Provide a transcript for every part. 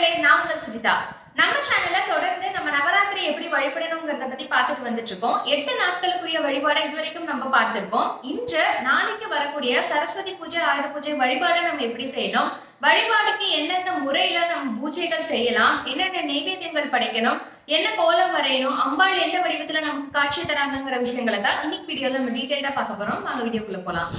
மக்களே நான் உங்கள் சுனிதா. நம்ம சேனல்ல தொடர்ந்து நம்ம நவராத்திரி எப்படி வழிபடணுங்கிறத பத்தி பார்த்துட்டு வந்துட்டு இருக்கோம் எட்டு நாட்களுக்குரிய வழிபாடை இதுவரைக்கும் நம்ம பார்த்திருக்கோம். இன்று நாளைக்கு வரக்கூடிய சரஸ்வதி பூஜை ஆயுத பூஜை வழிபாடை நம்ம எப்படி செய்யணும்? வழிபாடுக்கு எந்தெந்த முறையில நம்ம பூஜைகள் செய்யலாம்? என்னென்ன நெய்வேத்தியங்கள் படைக்கணும்? என்ன கோலம் வரையணும்? அம்பாள் எந்த வடிவத்துல நமக்கு காட்சி தராங்கங்கிற விஷயங்களை தான் இன்னைக்கு வீடியோல நம்ம டீட்டெயிலா பார்க்க போறோம். வாங்க வீடியோக்குள்ள போலாம்.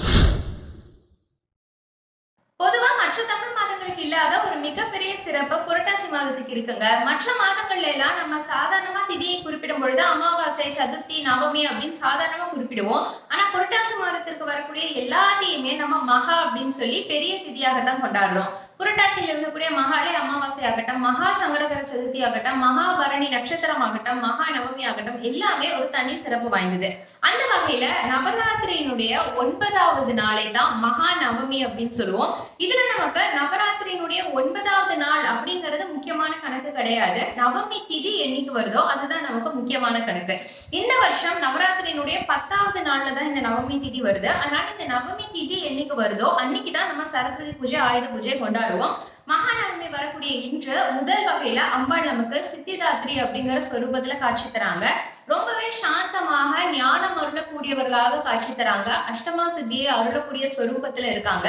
பொதுவா மற்ற தமிழ் மாதங்களுக்கு இல்லாத ஒரு மிகப்பெரிய சிறப்பு புரட்டாசி மாதத்துக்கு இருக்குங்க. மற்ற மாதங்கள்ல எல்லாம் நம்ம சாதாரணமா திதியை குறிப்பிடும் பொழுது அமாவாசை சதுர்த்தி நவமி அப்படின்னு சாதாரணமா குறிப்பிடுவோம். ஆனா புரட்டாசி மாதத்திற்கு வரக்கூடிய எல்லாத்தையுமே நம்ம மகா அப்படின்னு சொல்லி பெரிய திதியாக தான் கொண்டாடுறோம். புரட்டாசியில் இருக்கக்கூடிய மகாலய அமாவாசை ஆகட்டும் மகா சங்கடகர சதுர்த்தி ஆகட்டும் மகாபரணி நட்சத்திரம் ஆகட்டும் மகா நவமி ஆகட்டும் எல்லாமே ஒரு தனி சிறப்பு வாய்ந்தது. அந்த வகையில நவராத்திரியினுடைய ஒன்பதாவது நாளை தான் மகா நவமி அப்படின்னு சொல்லுவோம். இதுல நமக்கு நவராத்திரியினுடைய ஒன்பதாவது நாள் அப்படிங்கிறது முக்கியமான கணக்கு கிடையாது. நவமி திதி என்னைக்கு வருதோ அதுதான் நமக்கு முக்கியமான கணக்கு. இந்த வருஷம் நவராத்திரியினுடைய பத்தாவது நாள்ல தான் இந்த நவமி திதி வருது. அதனால இந்த நவமி திதி என்னைக்கு வருதோ அன்னைக்கு தான் நம்ம சரஸ்வதி பூஜை ஆயுத பூஜை கொண்டாடுவோம். மகாநவமி வரக்கூடிய இன்று முதல் வகையில அம்பாள் நமக்கு சித்திதாத்ரி அப்படிங்கிற ஸ்வரூபத்துல காட்சி தராங்க. ரொம்பவே சாந்தமாக ஞானம் அருளக்கூடியவர்களாக காட்சி தராங்க. அஷ்டமா சித்தியை அருளக்கூடிய ஸ்வரூபத்துல இருக்காங்க.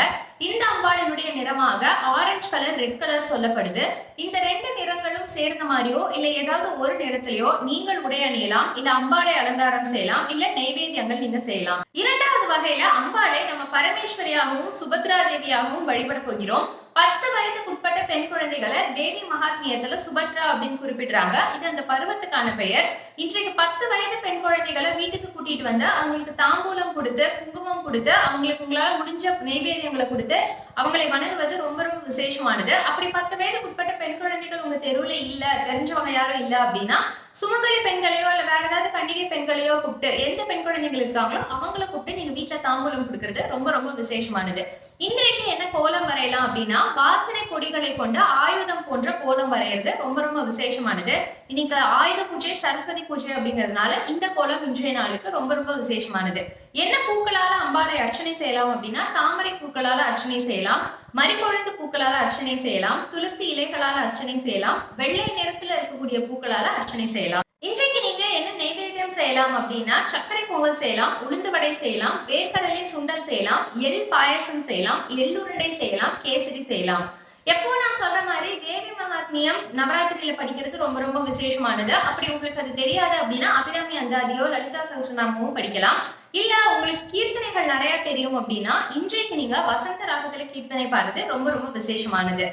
இந்த அம்பாளினுடைய நிறமாக ஆரஞ்சு கலர் ரெட் கலர் சொல்லப்படுது. இந்த ரெண்டு நிறங்களும் சேர்ந்த மாதிரியோ இல்ல ஏதாவது ஒரு நிறத்திலேயோ நீங்கள் உடை அணியலாம் இல்ல அம்பாளை அலங்காரம் செய்யலாம் இல்ல நைவேத்தியங்கள் நீங்க செய்யலாம். இரண்டாவது வகையில அம்பாளை நம்ம பரமேஸ்வரியாகவும் சுபத்ரா தேவியாகவும் வழிபட போகிறோம். பத்து உட்பட்ட பெண் குழந்தைகளை தேவி மகாத்மியத்துல சுபத்ரா அப்படின்னு குறிப்பிடுறாங்க. இது அந்த பருவத்துக்கான பெயர். இன்றைக்கு பத்து வயது பெண் குழந்தைகளை வீட்டுக்கு கூட்டிட்டு வந்து அவங்களுக்கு தாம்பூலம் கொடுத்து குங்குமம் கொடுத்து அவங்களுக்கு உங்களால் முடிஞ்ச நைவேத்தியங்களை கொடுத்து அவங்களை வணங்குவது ரொம்ப ரொம்ப விசேஷமானது. அப்படி பத்து வயதுக்கு உட்பட்ட பெண் குழந்தைகள் உங்க தெருவுல இல்ல தெரிஞ்சவங்க யாரும் இல்ல அப்படின்னா சுமங்கலி பெண்களையோ இல்ல வேற ஏதாவது கண்டிகை பெண்களையோ கூப்பிட்டு எந்த பெண் குழந்தைகள் இருக்காங்களோ அவங்கள கூப்பிட்டு நீங்க வீட்டுல தாம்பூலம் கொடுக்கறது ரொம்ப ரொம்ப விசேஷமானது. இன்றைக்கு என்ன கோலம் வரையலாம் அப்படின்னா வாசனை பொடிகளை கொண்டு ஆயுதம் போன்ற கோலம் வரைகிறது ரொம்ப ரொம்ப விசேஷமானது. இன்னைக்கு ஆயுத பூஜை சரஸ்வதி பூஜை அப்படிங்கிறதுனால இந்த கோலம் இன்றைய நாளுக்கு ரொம்ப ரொம்ப விசேஷமானது. என்ன பூக்களால அம்பாளை அர்ச்சனை செய்யலாம் அப்படின்னா தாமரை பூக்களால அர்ச்சனை செய்யலாம் மறிக்கொழுந்து பூக்களால அர்ச்சனை செய்யலாம் துளசி இலைகளால அர்ச்சனை செய்யலாம் வெள்ளை நிறத்துல இருக்கக்கூடிய பூக்களால அர்ச்சனை செய்யலாம். இன்றைக்கு நீங்க என்ன நைவேத்தியம் செய்யலாம் அப்படின்னா சர்க்கரை பொங்கல் செய்யலாம் உளுந்து வடை செய்யலாம் வேர்க்கடலை சுண்டல் செய்யலாம் எள் பாயசம் செய்யலாம் எள்ளுருண்டை செய்யலாம் கேசரி செய்யலாம். எப்போ நான் சொல்ற மாதிரி தேவி மகாத்மியம் நவராத்திரியில படிக்கிறது ரொம்ப ரொம்ப விசேஷமானது. அப்படி உங்களுக்கு அது தெரியாது அப்படின்னா அபிராமி அந்தாதியோ லலிதா சகஸ்ரநாமமோ படிக்கலாம். இல்ல உங்களுக்கு கீர்த்தனைகள் நிறைய தெரியும் அப்படின்னா இன்றைக்கு நீங்க வசந்த ராகத்துல கீர்த்தனை பாடுறது ரொம்ப ரொம்ப விசேஷமானது.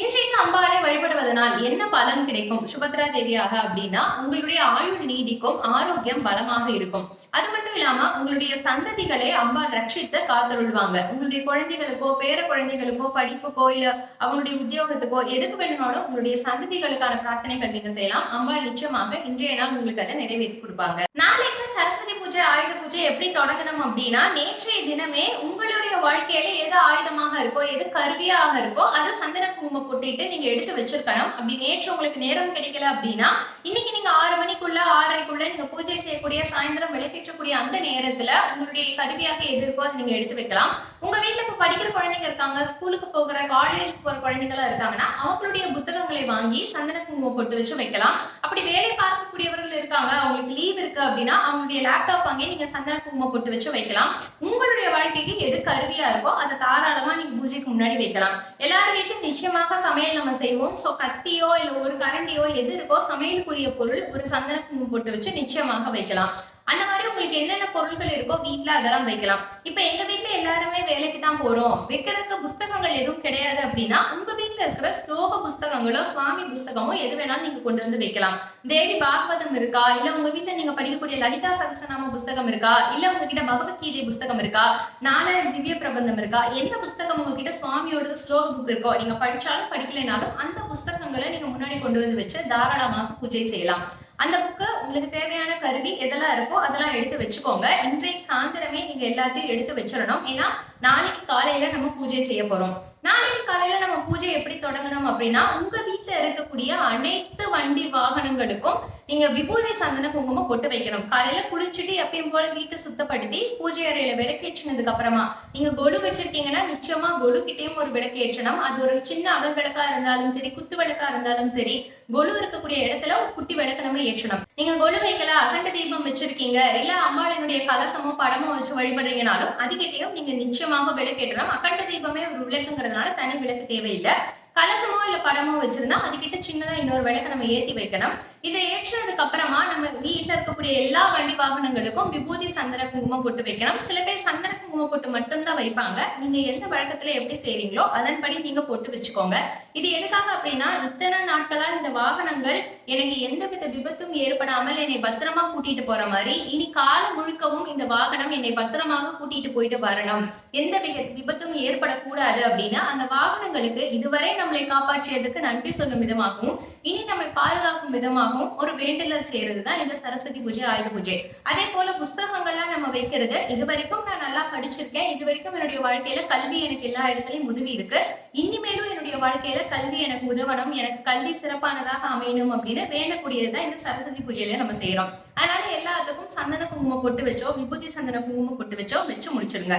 இன்றைக்கு அம்பாலை வழிபடுவதனால் என்ன பலன் கிடைக்கும்? சுபத்ரா தேவியாக அப்படின்னா உங்களுடைய ஆயுள் நீடிக்கும் ஆரோக்கியம் பலமாக இருக்கும். அது மட்டும் இல்லாம உங்களுடைய சந்ததிகளை அம்பாள் ரட்சித்து காத்தருள்வாங்க. உங்களுடைய குழந்தைகளுக்கோ பேர குழந்தைகளுக்கோ படிப்புக்கோ இல்ல அவங்களுடைய உத்தியோகத்துக்கோ எதுக்கு வேணும்னாலும் உங்களுடைய சந்ததிகளுக்கான பிரார்த்தனைகள் நீங்க செய்யலாம். அம்பாள் நிச்சயமாக இன்றைய நாள் உங்களுக்கு அதை நிறைவேற்றி கொடுப்பாங்க. நாளைக்கு சரஸ்வதி பூஜை ஆயுத பூஜை எப்படி தொடங்கணும் அப்படின்னா நேற்றைய தினமே உங்களுடைய வாழ்க்கையில எது ஆயுதமாக இருக்கோ எது கருவியாக இருக்கோ அதை சந்தன குங்குமம் போட்டுட்டு நீங்க எடுத்து வச்சிருக்கணும். அப்படி நேற்று உங்களுக்கு நேரம் கிடைக்கல அப்படின்னா இன்னைக்கு நீங்க ஆறு மணிக்குள்ள ஆறரைக்குள்ள நீங்க பூஜை செய்யக்கூடிய சாயந்தரம் விளக்கேற்றக்கூடிய அந்த நேரத்துல உங்களுடைய கருவியாக எது இருக்கோ அதை நீங்க எடுத்து வைக்கலாம். உங்க வீட்டுல இப்ப படிக்கிற குழந்தைங்க இருக்காங்க ஸ்கூலுக்கு போகிற காலேஜுக்கு போற குழந்தைங்களா இருக்காங்கன்னா அவங்களுடைய புத்தகங்களை வாங்கி சந்தன குங்குமம் போட்டு வச்சு வைக்கலாம். அப்படி வேலை பார்க்கக்கூடியவர்கள் இருக்காங்க அவங்களுக்கு லீவ் இருக்கு அப்படின்னா அவங்களுடைய லேப்டாப் வாங்கி நீங்க சந்தன குங்குமம் போட்டு வச்சு வைக்கலாம். உங்களுடைய வாழ்க்கைக்கு எது கருவியா இருக்கோ அதை தாராளமா நீங்க பூஜைக்கு முன்னாடி வைக்கலாம். எல்லார் வீட்டிலும் நிச்சயமாக சமையல் நம்ம செய்வோம். சோ கத்தியோ இல்ல ஒரு கரண்டியோ எது இருக்கோ சமையலுக்குரிய பொருள் ஒரு சந்தன குங்குமம் போட்டு வச்சு நிச்சயமாக வைக்கலாம். அந்த மாதிரி உங்களுக்கு என்னென்ன பொருட்கள் இருக்கோ வீட்டில் அதெல்லாம் வைக்கலாம். இப்போ எங்கள் வீட்டில் எல்லாருமே வேலைக்கு தான் போகிறோம் வைக்கிறதுக்கு புஸ்தகங்கள் எதுவும் கிடையாது அப்படின்னா உங்கள் வீட்டில் இருக்கிற ஸ்லோக புஸ்தகங்களோ சுவாமி புஸ்தகமோ எது வேணாலும் நீங்கள் கொண்டு வந்து வைக்கலாம். தேவி பாகவதம் இருக்கா? இல்லை உங்கள் வீட்டில் நீங்கள் படிக்கக்கூடிய லலிதா சகஸ்ரநாம புஸ்தகம் இருக்கா? இல்லை உங்ககிட்ட பகவத்கீதை புஸ்தகம் இருக்கா? நாலாயிரம் திவ்ய பிரபந்தம் இருக்கா? என்ன புஸ்தகம் உங்ககிட்ட சுவாமியோட ஸ்லோக புக் இருக்கோ? நீங்க படிச்சாலும் படிக்கலைனாலும் அந்த புஸ்தகங்களை நீங்க முன்னாடி கொண்டு வந்து வச்சு தாராளமாக பூஜை செய்யலாம். அந்த புக்கு உங்களுக்கு தேவையான கருவி எதெல்லாம் இருக்கோ அதெல்லாம் எடுத்து வச்சுக்கோங்க. இன்றைக்கு சாயந்தரமே நீங்க எல்லாத்தையும் எடுத்து வச்சிடணும். ஏன்னா நாளைக்கு காலையில நம்ம பூஜை செய்ய போறோம். நாளைக்கு காலையில நம்ம பூஜை எப்படி தொடங்கணும் அப்படின்னா உங்க வீட்டுல இருக்கக்கூடிய அனைத்து வண்டி வாகனங்களுக்கும் நீங்க விபூதி சந்தன குங்குமம் பொட்டு வைக்கணும். காலையில குளிச்சுட்டு எப்பயும் போல வீட்டை சுத்தப்படுத்தி பூஜை அறையில விளக்கேற்றினதுக்கு அப்புறமா நீங்க கொலு வச்சிருக்கீங்கன்னா நிச்சயமா கொலு கிட்டேயும் ஒரு விளக்கு ஏற்றணும். அது ஒரு சின்ன அகல் விளக்கா இருந்தாலும் சரி குத்து விளக்கா இருந்தாலும் சரி கொலு இருக்கக்கூடிய இடத்துல ஒரு குட்டி விளக்கு நம்ம ஏற்றணும். நீங்க கொலு வைக்கல அகண்ட தீபம் வச்சிருக்கீங்க இல்ல அம்பாளினுடைய கலசமோ படமோ வச்சு வழிபடுறீங்கனாலும் அதுகிட்டயும் நீங்க நிச்சயமாக விளக்கேற்றணும் அகண்ட தீபமே ஒரு விளக்குங்கிறதுனால தனி விளக்கு தேவையில்லை. கலசமோ இல்ல படமோ வச்சிருந்தா அதுகிட்ட சின்னதா இன்னொரு விளக்கு நம்ம ஏத்தி வைக்கணும். இதை ஏற்றினதுக்கு அப்புறமா நம்ம வீட்டில் இருக்கக்கூடிய எல்லா வண்டி வாகனங்களுக்கும் விபூதி சந்தன குங்குமம் போட்டு வைக்கணும். சில பேர் சந்தன குங்குமம் போட்டு மட்டும்தான் வைப்பாங்க. நீங்க எந்த வழக்கத்துல எப்படி செய்றீங்களோ அதன்படி நீங்க போட்டு வச்சுக்கோங்க. இது எதுக்காக அப்படின்னா இத்தனை நாட்களா இந்த வாகனங்கள் எனக்கு எந்தவித விபத்தும் ஏற்படாமல் என்னை பத்திரமா கூட்டிட்டு போற மாதிரி இனி காலம் முழுக்கவும் இந்த வாகனம் என்னை பத்திரமாக கூட்டிட்டு போயிட்டு வரணும். எந்த விபத்தும் ஏற்படக்கூடாது அப்படின்னா அந்த வாகனங்களுக்கு இதுவரை நம்மளை காப்பாற்றியதுக்கு நன்றி சொல்லும் விதமாகவும் இனி நம்மை பாதுகாக்கும் விதமாகவும் ஒரு வேண்டுதல் செய்யறது தான் இந்த சரஸ்வதி பூஜை ஆயுத பூஜை. அதே போல புஸ்தகங்கள்லாம் நம்ம வைக்கிறது. இது வரைக்கும் நான் நல்லா படிச்சிருக்கேன். இது வரைக்கும் என்னுடைய வாழ்க்கையில கல்வி எனக்கு எல்லா இடத்துலயும் உதவி இருக்கு. இனிமேலும் என்னுடைய வாழ்க்கையில கல்வி எனக்கு உதவணும். எனக்கு கல்வி சிறப்பானதாக அமையணும் அப்படின்னு வேண்டக்கூடியதுதான் இந்த சரஸ்வதி பூஜையில நம்ம செய்யறோம் அதனால எல்லாத்துக்கும் சந்தன குங்குமம் பொட்டு வச்சோ விபூதி சந்தன குங்குமம் பொட்டு வச்சோ வச்சு முடிச்சிருங்க.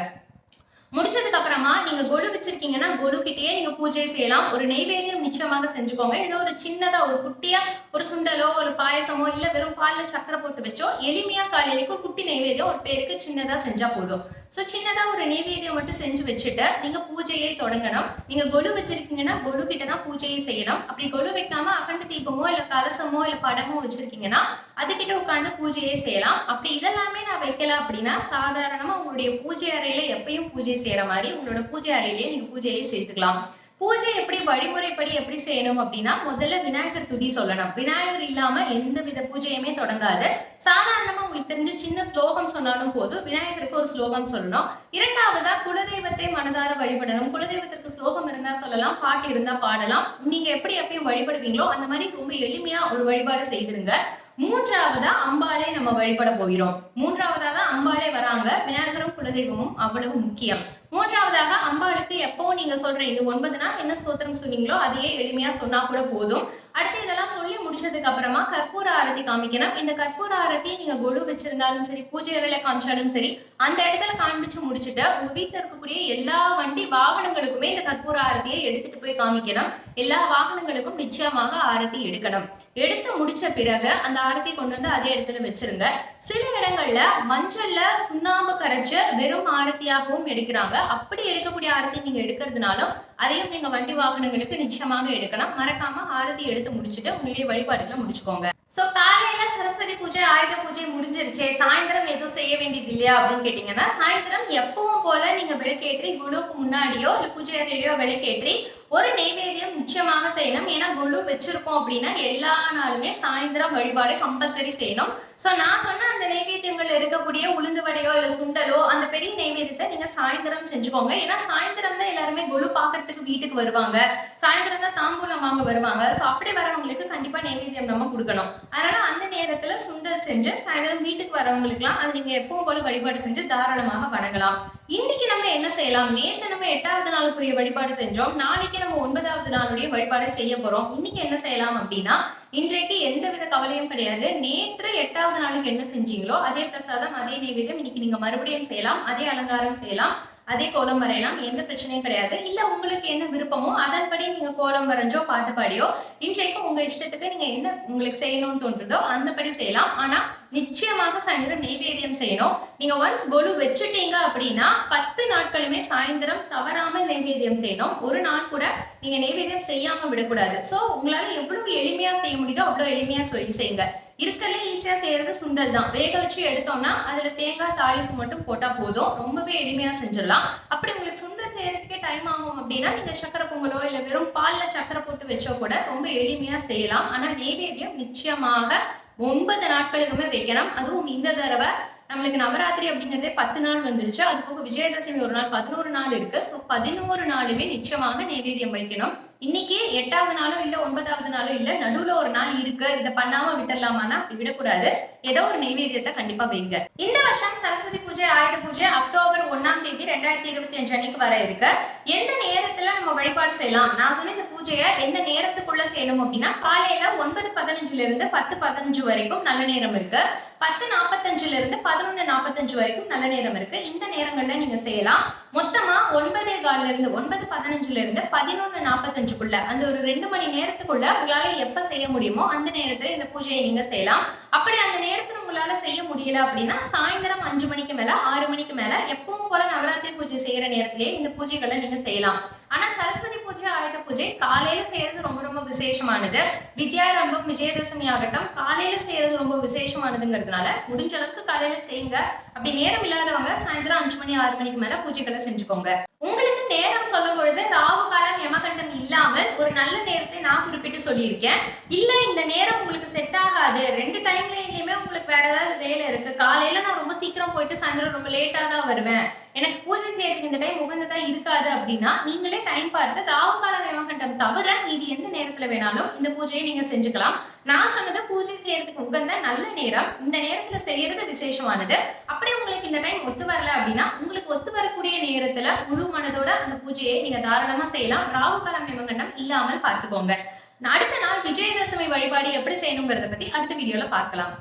முடிச்சதுக்கு அப்புறமா நீங்க கொலு வச்சிருக்கீங்கன்னா கொலு கிட்டயே நீங்க பூஜை செய்யலாம். ஒரு நெய்வேத்தியம் நிச்சயமாக செஞ்சுக்கோங்க. ஏதோ ஒரு சின்னதா ஒரு குட்டியா ஒரு சுண்டலோ ஒரு பாயசமோ இல்ல வெறும் பால்ல சக்கரை போட்டு வச்சோ எளிமையா காலையிலேக்கு ஒரு குட்டி நெய்வேத்தியம் ஒரு பேருக்கு சின்னதா செஞ்சா போதும். சோ சின்னதா ஒரு நெய்வேத்தியம் மட்டும் செஞ்சு வச்சுட்டு நீங்க பூஜையை தொடங்கணும். நீங்க கொலு வச்சிருக்கீங்கன்னா கொலு கிட்ட தான் பூஜையை செய்யணும். அப்படி கொலு வைக்காம அகண்ட தீபமோ இல்ல கலசமோ இல்ல படமோ வச்சிருக்கீங்கன்னா அதுகிட்ட உட்காந்து பூஜையை செய்யலாம். அப்படி இதெல்லாமே நான் வைக்கல அப்படின்னா சாதாரணமா உங்களுடைய பூஜை அறையில எப்பயும் பூஜை செய்யற மாதிரி உங்களோட பூஜை அறையிலேயே நீங்க பூஜையை சேர்த்துக்கலாம் பூஜை எப்படி வழிமுறைப்படி எப்படி செய்யணும் அப்படின்னா முதல்ல விநாயகர் துதி சொல்லணும். விநாயகர் இல்லாம எந்த வித பூஜையுமே தொடங்காது. சாதாரணமா உங்களுக்கு தெரிஞ்ச சின்ன ஸ்லோகம் சொன்னாலும் போதும் விநாயகருக்கு ஒரு ஸ்லோகம் சொல்லணும். இரண்டாவதா குலதெய்வத்தை மனதார வழிபடணும். குலதெய்வத்திற்கு ஸ்லோகம் இருந்தா சொல்லலாம் பாட்டு இருந்தா பாடலாம். நீங்க எப்படி எப்பயும் வழிபடுவீங்களோ அந்த மாதிரி ரொம்ப எளிமையா ஒரு வழிபாடு செய்திருங்க. மூன்றாவதா அம்பாளை நம்ம வழிபட போகிறோம். மூன்றாவதா தான் அம்பாளே வராங்க. விநாயகரும் குலதெய்வமும் அவ்வளவு முக்கியம். மூன்றாவதாக அம்பாளுக்கு எப்போ நீங்க சொல்ற இந்த ஒன்பது நாள் என்ன ஸ்தோத்திரம் சொன்னீங்களோ அதையே எளிமையா சொன்னா கூட போதும். அடுத்து இதெல்லாம் சொல்லி முடிச்சதுக்கு அப்புறமா கற்பூர ஆரத்தி காமிக்கணும். இந்த கற்பூர ஆரத்தி நீங்க கொலு வச்சிருந்தாலும் சரி பூஜை அறையில காமிச்சாலும் சரி அந்த இடத்துல காண்பிச்சு முடிச்சுட்டு உங்க வீட்டுல இருக்கக்கூடிய எல்லா வண்டி வாகனங்களுக்குமே இந்த கற்பூர ஆரத்தியை எடுத்துட்டு போய் காமிக்கணும். எல்லா வாகனங்களுக்கும் நிச்சயமாக ஆரத்தி எடுக்கணும். எடுத்து முடிச்ச பிறகு அந்த ஆரத்தி கொண்டு வந்து அதே இடத்துல வச்சிருங்க. சில இடங்கள்ல மஞ்சள்ல சுண்ணாம்பு கரைச்சு வெறும் ஆரத்தியாகவும் எடுக்கிறாங்க. அப்படி எடுக்கக்கூடிய ஆரத்தி நீங்க எடுக்கிறதுனாலும் அதையும் நீங்க வண்டி வாகனங்களுக்கு நிச்சயமாக எடுக்கலாம். மறக்காம ஆரத்தி எடுத்து முடிச்சுட்டு உங்களுடைய வழிபாடுகளை முடிச்சுக்கோங்க. சோ காலையில சரஸ்வதி பூஜை ஆயுத பூஜை முடிஞ்சிருச்சே. சாயந்தரம் எதுவும் செய்ய வேண்டியது இல்லையா அப்படின்னு கேட்டீங்கன்னா சாயந்தரம் எப்பவும் போல நீங்க விளக்கேற்றி குழுவுக்கு முன்னாடியோ இல்ல பூஜை அறையிலயோ விளக்கேற்றி ஒரு நெய்வேத்தியம் நிச்சயமாக செய்யணும். ஏன்னா குழு வச்சிருக்கோம் அப்படின்னா எல்லா நாளுமே சாயந்தரம் வழிபாடு கம்பல்சரி செய்யணும். ஸோ நான் சொன்ன அந்த நெய்வேத்தியங்கள் இருக்கக்கூடிய உளுந்து வடையோ இல்லை சுண்டலோ அந்த பெரிய நெய்வேத்தியத்தை நீங்க சாயந்தரம் செஞ்சுக்கோங்க. ஏன்னா சாயந்தரம் தான் எல்லாருமே குழு பாக்குறதுக்கு வீட்டுக்கு வருவாங்க. சாயந்தரம் தான் தாம்பூலம் வாங்க வருவாங்க. ஸோ அப்படி வரவங்களுக்கு கண்டிப்பா நெய்வேத்தியம் நம்ம கொடுக்கணும். அதனால அந்த நேரத்துல சுண்டல் செஞ்சு சாயந்தரம் வீட்டுக்கு வரவங்களுக்குலாம் அது நீங்க எப்பவும் போல வழிபாடு செஞ்சு தாராளமாக வணங்கலாம். இன்னைக்கு நம்ம என்ன செய்யலாம்? நேற்று நம்ம எட்டாவது நாளுக்குரிய வழிபாடு செஞ்சோம். நாளைக்கு நம்ம ஒன்பதாவது நாளுடைய வழிபாடு செய்ய போறோம். இன்னைக்கு என்ன செய்யலாம் அப்படின்னா இன்றைக்கு எந்த வித கவலையும் கிடையாது. நேற்று எட்டாவது நாளுக்கு என்ன செஞ்சீங்களோ அதே பிரசாதம் அதே நைவேத்தியம் இன்னைக்கு நீங்க மறுபடியும் செய்யலாம். அதே அலங்காரம் செய்யலாம். அதே கோலம் வரையலாம் எந்த பிரச்சனையும் கிடையாது. இல்ல உங்களுக்கு என்ன விருப்பமோ அதன்படி நீங்க கோலம் வரைஞ்சோ பாட்டு பாடியோ இன்றைக்கு உங்க இஷ்டத்துக்கு நீங்க என்ன உங்களுக்கு செய்யணும்னு தோன்றுதோ அந்தபடி செய்யலாம். ஆனா நிச்சயமாக சாயந்தரம் நெய்வேதியம் செய்யணும். நீங்க ஒன்ஸ் கொலு வச்சுட்டீங்க அப்படின்னா பத்து நாட்களுமே சாயந்தரம் தவறாம நெய்வேதியம் செய்யணும். ஒரு நாள் கூட நீங்க நெய்வேதியம் செய்யாம விடக்கூடாது. சோ உங்களால எவ்வளவு எளிமையா செய்ய முடியுதோ அவ்வளவு எளிமையா சொல்லி செய்யுங்க. இருக்கலே ஈஸியா செய்யறது சுண்டல் தான். வேக வச்சு எடுத்தோம்னா அதுல தேங்காய் தாளிப்பு மட்டும் போட்டா போதும். ரொம்பவே எளிமையா செஞ்சிடலாம். அப்படி உங்களுக்கு சுண்டல் செய்யறதுக்கே டைம் ஆகும் அப்படின்னா நீங்க சக்கரை பொங்கலோ இல்ல வெறும் பால்ல சக்கரை போட்டு வச்சோ கூட ரொம்ப எளிமையா செய்யலாம். ஆனா நெய்வேத்தியம் நிச்சயமாக ஒன்பது நாட்களுக்குமே வைக்கணும். அதுவும் இந்த தடவை நம்மளுக்கு நவராத்திரி அப்படிங்கறதே பத்து நாள் வந்துருச்சு. அது போக விஜயதசமி ஒரு நாள் பதினோரு நாள் இருக்கு. ஸோ பதினோரு நாளுமே நிச்சயமாக நைவேத்தியம் வைக்கணும். இன்னைக்கு எட்டாவது நாளோ இல்ல ஒன்பதாவது நாளோ இல்ல நடுவுல ஒரு நாள் இருக்கு. இதை பண்ணாம விட்டுடலாமான்னா அப்படி விடக்கூடாது. ஏதோ ஒரு நைவேத்தியத்தை கண்டிப்பா வைங்க. இந்த வருஷம் சரஸ்வதி பூஜை ஆயுத பூஜை அக்டோபர் ஒண்ணாம் தேதி ரெண்டாயிரத்தி இருபத்தி அஞ்சு அன்னைக்கு வர இருக்கு. எந்த நேரத்துல நம்ம வழிபாடு செய்யலாம்? நான் சொன்ன இந்த பூஜையை எந்த நேரத்துக்குள்ள செய்யணும் அப்படின்னா காலையில ஒன்பது பதினஞ்சுல இருந்து பத்து பதினஞ்சு வரைக்கும் நல்ல நேரம் இருக்கு. பத்து நாற்பத்தஞ்சுல இருந்து பதினொன்று நாற்பத்தஞ்சு வரைக்கும் நல்ல நேரம் இருக்கு. இந்த நேரங்களில் நீங்க செய்யலாம். மொத்தமா ஒன்பதே கால்ல இருந்து ஒன்பது பதினஞ்சுல இருந்து பதினொன்னு நாற்பத்தஞ்சுக்குள்ள அந்த ஒரு ரெண்டு மணி நேரத்துக்குள்ள உங்களால எப்ப செய்ய முடியுமோ அந்த நேரத்துல இந்த பூஜையை நீங்க செய்யலாம். அப்படி அந்த நேரத்துல உங்களால செய்ய முடியல அப்படின்னா சாயந்தரம் அஞ்சு மணிக்கு மேல ஆறு மணிக்கு மேல எப்பவும் போல நவராத்திரி பூஜை செய்யற நேரத்திலேயே இந்த பூஜைகளை நீங்க செய்யலாம். ஆனா சரஸ்வதி பூஜை ஆயுத பூஜை காலையில செய்யறது ரொம்ப ரொம்ப விசேஷமானது. வித்யாரம்பம் விஜயதசமி ஆகட்டும் காலையில செய்யறது ரொம்ப விசேஷமானதுங்கிறதுனால முடிஞ்ச அளவுக்கு காலையில செய்யுங்க. அப்படி நேரம் இல்லாதவங்க சாயந்தரம் மணி ஆறு மணிக்கு மேல பூஜைகளை செஞ்சுக்கோங்க. உங்களுக்கு நேரம் சொல்லும் பொழுது ராவு காலம் யமகண்டம் இல்லாமல் ஒரு நல்ல நேரத்தை நான் குறிப்பிட்டு சொல்லியிருக்கேன். இல்ல இந்த நேரம் உங்களுக்கு செட் ஆகாது. ரெண்டு டைம்லயுமே உங்களுக்கு வேற ஏதாவது வேலை இருக்கு. காலையில நான் ரொம்ப சீக்கிரம் போயிட்டு சாயந்தரம் ரொம்ப லேட்டா தான் வருவேன். எனக்கு பூஜை செய்யறதுக்கு இந்த டைம் உகந்ததா இருக்காது அப்படின்னா நீங்களே டைம் பார்த்து ராகுகால வேமகண்டம் தவிர மீதி எந்த நேரத்துல வேணாலும் இந்த பூஜையை நீங்க செஞ்சுக்கலாம். நான் சொன்னது பூஜை செய்யறதுக்கு உகந்த நல்ல நேரம் இந்த நேரத்துல செய்யறது விசேஷமானது. அப்படி உங்களுக்கு இந்த டைம் ஒத்து வரல அப்படின்னா உங்களுக்கு ஒத்து வரக்கூடிய நேரத்துல முழு மனதோட அந்த பூஜையை நீங்க தாராளமா செய்யலாம். ராகுகால வேமகண்டம் இல்லாமல் பார்த்துக்கோங்க. அடுத்த நாள் விஜயதசமி வழிபாடு எப்படி செய்யணுங்கிறத பத்தி அடுத்த வீடியோல பார்க்கலாம்.